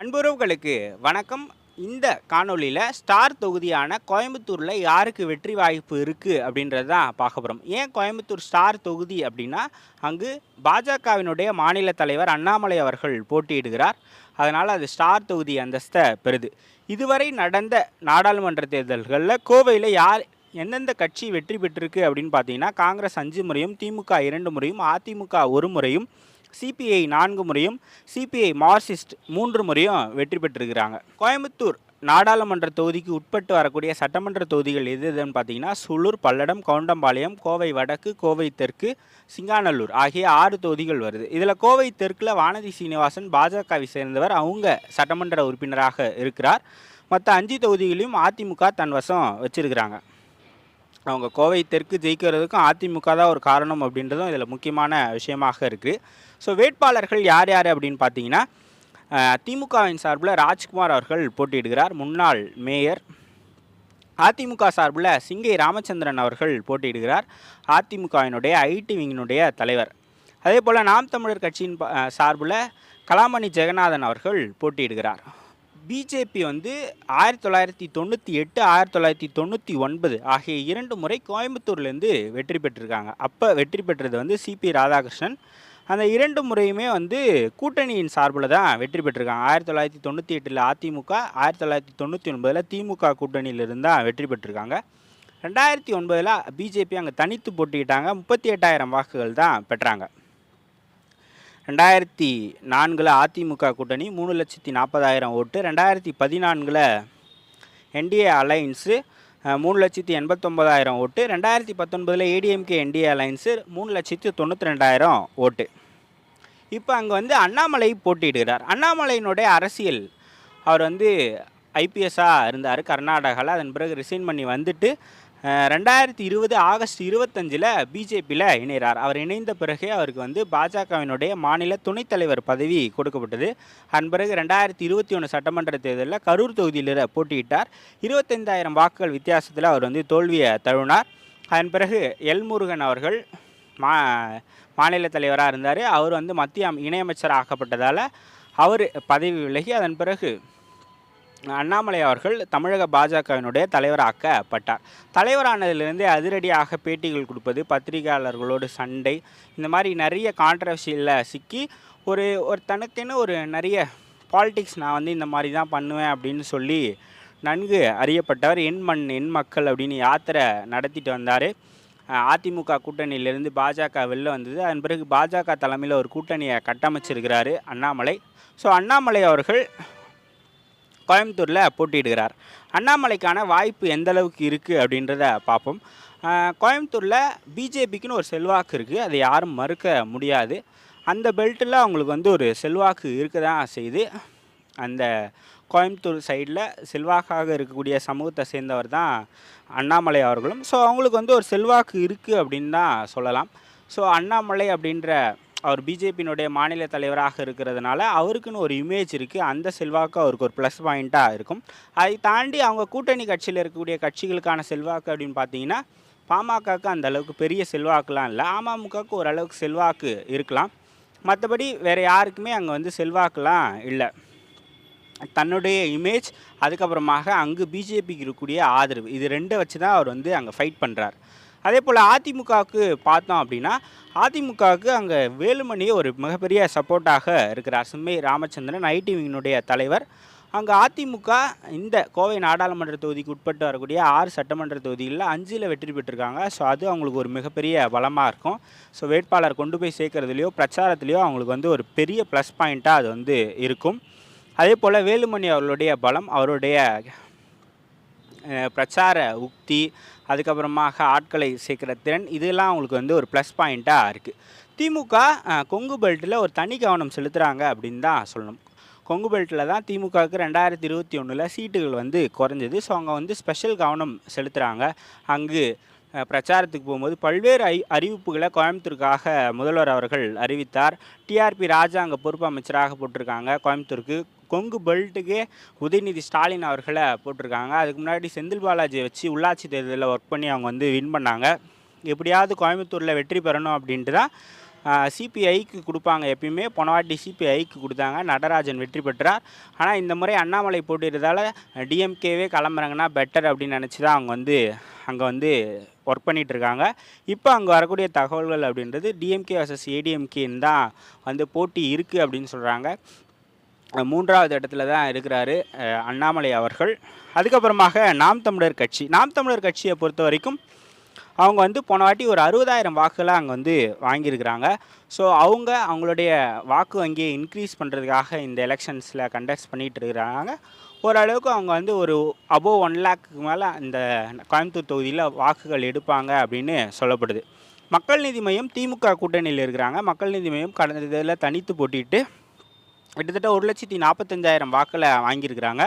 அன்புறவுகளுக்கு வணக்கம். இந்த காணொளியில் ஸ்டார் தொகுதியான கோயம்புத்தூரில் யாருக்கு வெற்றி வாய்ப்பு இருக்குது அப்படின்றது தான் பார்க்க போகிறோம் ஏன் கோயம்புத்தூர் ஸ்டார் தொகுதி அப்படின்னா அங்கு பாஜகவினுடைய மாநில தலைவர் அண்ணாமலை அவர்கள் போட்டியிடுகிறார். அதனால் அது ஸ்டார் தொகுதி அந்தஸ்தை பெறுது. இதுவரை நடந்த நாடாளுமன்ற தேர்தல்களில் கோவையில் யார் எந்தெந்த கட்சி வெற்றி பெற்றிருக்கு அப்படின்னு பார்த்தீங்கன்னா காங்கிரஸ் அஞ்சு முறையும் திமுக இரண்டு முறையும் அதிமுக ஒரு முறையும் சிபிஐ நான்கு முறையும் சிபிஐ மார்க்சிஸ்ட் மூன்று முறையும் வெற்றி பெற்றிருக்கிறாங்க. கோயம்புத்தூர் நாடாளுமன்ற தொகுதிக்கு உட்பட்டு வரக்கூடிய சட்டமன்ற தொகுதிகள் எது எதுன்னு பார்த்தீங்கன்னா சுளூர் பல்லடம் கவுண்டம்பாளையம் கோவை வடக்கு கோவை தெற்கு சிங்காநல்லூர் ஆகிய ஆறு தொகுதிகள் வருது. இதில் கோவை தெற்கில் வானதி சீனிவாசன் பாஜகவை சேர்ந்தவர் அவங்க சட்டமன்ற உறுப்பினராக இருக்கிறார். மற்ற அஞ்சு தொகுதிகளையும் அதிமுக தன் வசம் வச்சிருக்கிறாங்க. அவங்க கோவை தெற்கு ஜெயிக்கிறதுக்கும் அதிமுக தான் ஒரு காரணம் அப்படின்றதும் இதில் முக்கியமான விஷயமாக இருக்குது ஸோ வேட்பாளர்கள் யார் யார் அப்படின்னு பார்த்தீங்கன்னா திமுகவின் சார்பில் ராஜ்குமார் அவர்கள் போட்டியிடுகிறார். முன்னாள் மேயர் அதிமுக சார்பில் சிங்கை ராமச்சந்திரன் அவர்கள் போட்டியிடுகிறார். அதிமுகவினுடைய ஐடி விங்கினுடைய தலைவர். அதே போல் நாம் தமிழர் கட்சியின் ப- சார்பில் கலாமணி ஜெகநாதன் அவர்கள் போட்டியிடுகிறார். பிஜேபி வந்து ஆயிரத்தி தொள்ளாயிரத்தி தொண்ணூற்றி எட்டு ஆயிரத்தி தொள்ளாயிரத்தி தொண்ணூற்றி ஒன்பது ஆகிய இரண்டு முறை கோயம்புத்தூர்லேருந்து வெற்றி பெற்றிருக்காங்க. அப்போ வெற்றி பெற்றது வந்து சிபி ராதாகிருஷ்ணன். அந்த இரண்டு முறையுமே வந்து கூட்டணியின் சார்பில் தான் வெற்றி பெற்றிருக்காங்க. ஆயிரத்தி தொள்ளாயிரத்தி தொண்ணூற்றி எட்டில் அதிமுக ஆயிரத்தி தொள்ளாயிரத்தி தொண்ணூற்றி ஒன்பதில் திமுக கூட்டணியிலிருந்து தான் வெற்றி பெற்றிருக்காங்க. ரெண்டாயிரத்தி ஒன்பதில் பிஜேபி அங்கே தனித்து போட்டிக்கிட்டாங்க முப்பத்தி எட்டாயிரம் வாக்குகள் தான் பெற்றாங்க. ரெண்டாயிரத்தி நான்கில் அதிமுக கூட்டணி மூணு லட்சத்தி நாற்பதாயிரம் ஓட்டு. ரெண்டாயிரத்தி பதினான்கில் என்டிஏ அலைன்ஸு மூணு லட்சத்தி எண்பத்தொம்பதாயிரம் ஓட்டு. ரெண்டாயிரத்தி பத்தொன்பதில் ஏடிஎம்கே என்டிஏ அலைன்ஸு மூணு லட்சத்தி தொண்ணூற்றி ரெண்டாயிரம் ஓட்டு. இப்போ அங்கே வந்து அண்ணாமலை போட்டியிடுகிறார். அண்ணாமலையினுடைய அரசியல் அவர் வந்து ஐபிஎஸ்ஸாக இருந்தார் கர்நாடகாவில் அதன் பிறகு ரிசைன் பண்ணி வந்துட்டு ரெண்டாயிரத்தி இருபது ஆகஸ்ட் இருபத்தஞ்சில் பிஜேபியில் இணைகிறார் அவர் இணைந்த பிறகே அவருக்கு வந்து பாஜகவினுடைய மாநில துணைத் தலைவர் பதவி கொடுக்கப்பட்டது. அதன் பிறகு ரெண்டாயிரத்தி இருபத்தி ஒன்று சட்டமன்ற தேர்தலில் கரூர் தொகுதியில் போட்டியிட்டார். இருபத்தைந்தாயிரம் வாக்குகள் வித்தியாசத்தில் அவர் வந்து தோல்வியை தழுவினார். அதன் பிறகு எல் முருகன் அவர்கள் மா மாநில தலைவராக இருந்தார். அவர் வந்து மத்திய இணையமைச்சராக இணையமைச்சர் ஆக்கப்பட்டதால் அவர் பதவி விலகி அதன் பிறகு அண்ணாமலை அவர்கள் தமிழக பாஜகவினுடைய தலைவராக்கப்பட்டார் தலைவரானதிலிருந்தே அதிரடியாக பேட்டிகள் கொடுப்பது பத்திரிகையாளர்களோடு சண்டை இந்த மாதிரி நிறைய கான்ட்ரவர்சியில் சிக்கி ஒரு ஒரு தனக்கென ஒரு நிறைய பாலிடிக்ஸ் நான் வந்து இந்த மாதிரி தான் பண்ணுவேன் அப்படின்னு சொல்லி நன்கு அறியப்பட்டவர் என் மண் என் மக்கள் அப்படின்னு யாத்திரை நடத்திட்டு வந்தார். அதிமுக கூட்டணியிலிருந்து பாஜக வெளில வந்தது. அதன் பிறகு பாஜக தலைமையில் ஒரு கூட்டணியை கட்டமைச்சிருக்கிறாரு அண்ணாமலை. ஸோ அண்ணாமலை அவர்கள் கோயம்புத்தூரில் போட்டியிடுகிறார். அண்ணாமலைக்கான வாய்ப்பு எந்த அளவுக்கு இருக்குது அப்படின்றத பார்ப்போம். கோயம்புத்தூரில் பிஜேபிக்குன்னு ஒரு செல்வாக்கு இருக்குது அதை யாரும் மறுக்க முடியாது. அந்த பெல்ட்டில் அவங்களுக்கு வந்து ஒரு செல்வாக்கு இருக்க தான் செய்யுது அந்த கோயம்புத்தூர் சைடில் செல்வாக்காக இருக்கக்கூடிய சமூகத்தை சேர்ந்தவர் தான் அண்ணாமலை அவர்களும். ஸோ அவங்களுக்கு வந்து ஒரு செல்வாக்கு இருக்குது அப்படின்னு தான் சொல்லலாம். ஸோ அண்ணாமலை அப்படின்ற அவர் பிஜேபியினுடைய மாநில தலைவராக இருக்கிறதுனால அவருக்குன்னு ஒரு இமேஜ் இருக்குது அந்த செல்வாக்கு அவருக்கு ஒரு ப்ளஸ் பாயிண்ட்டாக இருக்கும். அதை தாண்டி அவங்க கூட்டணி கட்சியில் இருக்கக்கூடிய கட்சிகளுக்கான செல்வாக்கு அப்படின்னு பார்த்தீங்கன்னா பாமகக்கு அந்த அளவுக்கு பெரிய செல்வாக்குலாம் இல்லை. அமமுகவுக்கு ஓரளவுக்கு செல்வாக்கு இருக்கலாம். மற்றபடி வேறு யாருக்குமே அங்கே வந்து செல்வாக்குலாம் இல்லை. தன்னுடைய இமேஜ் அதுக்கப்புறமாக அங்கு பிஜேபிக்கு இருக்கக்கூடிய ஆதரவு இது ரெண்டை வச்சு தான் அவர் வந்து அங்கே ஃபைட் பண்ணுறார் அதே போல் அதிமுகவுக்கு பார்த்தோம் அப்படின்னா அதிமுகவுக்கு அங்கே வேலுமணி ஒரு மிகப்பெரிய சப்போர்ட்டாக இருக்கிறார். அசுமை ராமச்சந்திரன் ஐடி விங்கினுடைய தலைவர். அங்கே அதிமுக இந்த கோவை நாடாளுமன்ற தொகுதிக்கு உட்பட்டு வரக்கூடிய ஆறு சட்டமன்ற தொகுதிகளில் அஞ்சில் வெற்றி பெற்றிருக்காங்க. ஸோ அது அவங்களுக்கு ஒரு மிகப்பெரிய பலமாக இருக்கும். ஸோ வேட்பாளர் கொண்டு போய் சேர்க்கறதுலையோ பிரச்சாரத்துலேயோ அவங்களுக்கு வந்து ஒரு பெரிய ப்ளஸ் பாயிண்ட்டாக அது வந்து இருக்கும். அதே போல் வேலுமணி அவர்களுடைய பலம் அவருடைய பிரச்சார உக்தி அதுக்கப்புறமாக ஆட்களை சேர்க்குற திறன் இதெல்லாம் அவங்களுக்கு வந்து ஒரு ப்ளஸ் பாயிண்ட்டாக இருக்குது திமுக கொங்கு பெல்ட்டில் ஒரு தனி கவனம் செலுத்துகிறாங்க அப்படின்னு தான் சொல்லணும். கொங்கு பெல்ட்டில் தான் திமுகவுக்கு ரெண்டாயிரத்தி இருபத்தி ஒன்றில் சீட்டுகள் வந்து குறைஞ்சது. ஸோ அவங்க வந்து ஸ்பெஷல் கவனம் செலுத்துகிறாங்க அங்கு பிரச்சாரத்துக்கு போகும்போது பல்வேறு ஐ அறிவிப்புகளை கோயம்புத்தூருக்காக முதல்வர் அவர்கள் அறிவித்தார். டிஆர்பி ராஜா அங்கே பொறுப்பு அமைச்சராக போட்டிருக்காங்க கோயம்புத்தூருக்கு. கொங்கு பெல்ட்டுக்கே உதயநிதி ஸ்டாலின் அவர்களை போட்டிருக்காங்க. அதுக்கு முன்னாடி செந்தில் பாலாஜியை வச்சு உள்ளாட்சி தேர்தலில் ஒர்க் பண்ணி அவங்க வந்து வின் பண்ணாங்க. எப்படியாவது கோயம்புத்தூரில் வெற்றி பெறணும் அப்படின்ட்டு தான் சிபிஐக்கு கொடுப்பாங்க எப்பயுமே. போன வாட்டி சிபிஐக்கு கொடுத்தாங்க. நடராஜன் வெற்றி பெற்றார். ஆனால் இந்த முறை அண்ணாமலை போட்டிருந்தால டிஎம்கேவே கிளம்புறாங்கன்னா பெட்டர் அப்படின்னு நினச்சி தான் அவங்க வந்து அங்கே வந்து ஒர்க் பண்ணிகிட்ருக்காங்க இப்போ அங்கே வரக்கூடிய தகவல்கள் அப்படின்றது டிஎம்கே வர்சஸ் ஏடிஎம்கேன்னு தான் வந்து போட்டி இருக்குது அப்படின்னு சொல்கிறாங்க மூன்றாவது இடத்துல தான் இருக்கிறாரு அண்ணாமலை அவர்கள். அதுக்கப்புறமாக நாம் தமிழர் கட்சி. நாம் தமிழர் கட்சியை பொறுத்த வரைக்கும் அவங்க வந்து போன வாட்டி ஒரு அறுபதாயிரம் வாக்குகளை அங்கே வந்து வாங்கியிருக்கிறாங்க. ஸோ அவங்க அவங்களுடைய வாக்கு வங்கியை இன்க்ரீஸ் பண்ணுறதுக்காக இந்த எலெக்ஷன்ஸில் கண்டக்ட் பண்ணிகிட்டு இருக்கிறாங்க. ஓரளவுக்கு அவங்க வந்து ஒரு அபோவ் ஒன் லேக்கு மேலே இந்த கோயம்புத்தூர் தொகுதியில் வாக்குகள் எடுப்பாங்க அப்படின்னு சொல்லப்படுது. மக்கள் நீதி மையம் திமுக கூட்டணியில் இருக்கிறாங்க. மக்கள் நீதி மையம் கடந்த இதில் தனித்து போட்டிட்டு கிட்டத்தட்ட ஒரு லட்சத்தி நாற்பத்தஞ்சாயிரம் வாக்களை வாங்கியிருக்கிறாங்க.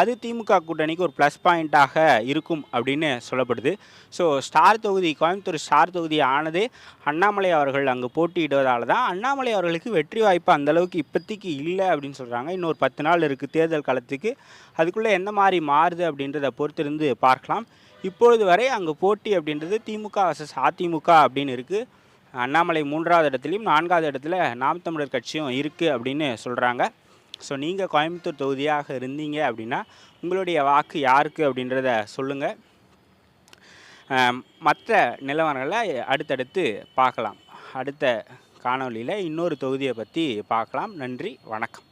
அது திமுக கூட்டணிக்கு ஒரு ப்ளஸ் பாயிண்ட்டாக இருக்கும் அப்படின்னு சொல்லப்படுது. ஸோ ஸ்டார் தொகுதி கோயம்புத்தூர் ஸ்டார் தொகுதி ஆனதே அண்ணாமலை அவர்கள் அங்கே போட்டியிடுவதால் தான் அண்ணாமலை அவர்களுக்கு வெற்றி வாய்ப்பு அந்தளவுக்கு இப்போதைக்கு இல்லை அப்படின்னு சொல்கிறாங்க இன்னொரு பத்து நாள் இருக்குது தேர்தல் காலத்துக்கு. அதுக்குள்ளே எந்த மாதிரி மாறுது அப்படின்றத பொறுத்திருந்து பார்க்கலாம். இப்பொழுது வரை அங்கே போட்டி அப்படின்றது திமுக வர்சஸ் அதிமுக அப்படின்னு இருக்குது அண்ணாமலை மூன்றாவது இடத்துலையும் நான்காவது இடத்துல நாம் தமிழர் கட்சியும் இருக்குது அப்படின்னு சொல்கிறாங்க ஸோ நீங்கள் கோயம்புத்தூர் தொகுதியாக இருந்தீங்க அப்படின்னா உங்களுடைய வாக்கு யாருக்கு அப்படின்றத சொல்லுங்கள் மற்ற நிலவரங்களை அடுத்தடுத்து பார்க்கலாம். அடுத்த காணொளியில் இன்னொரு தொகுதியை பற்றி பார்க்கலாம். நன்றி வணக்கம்.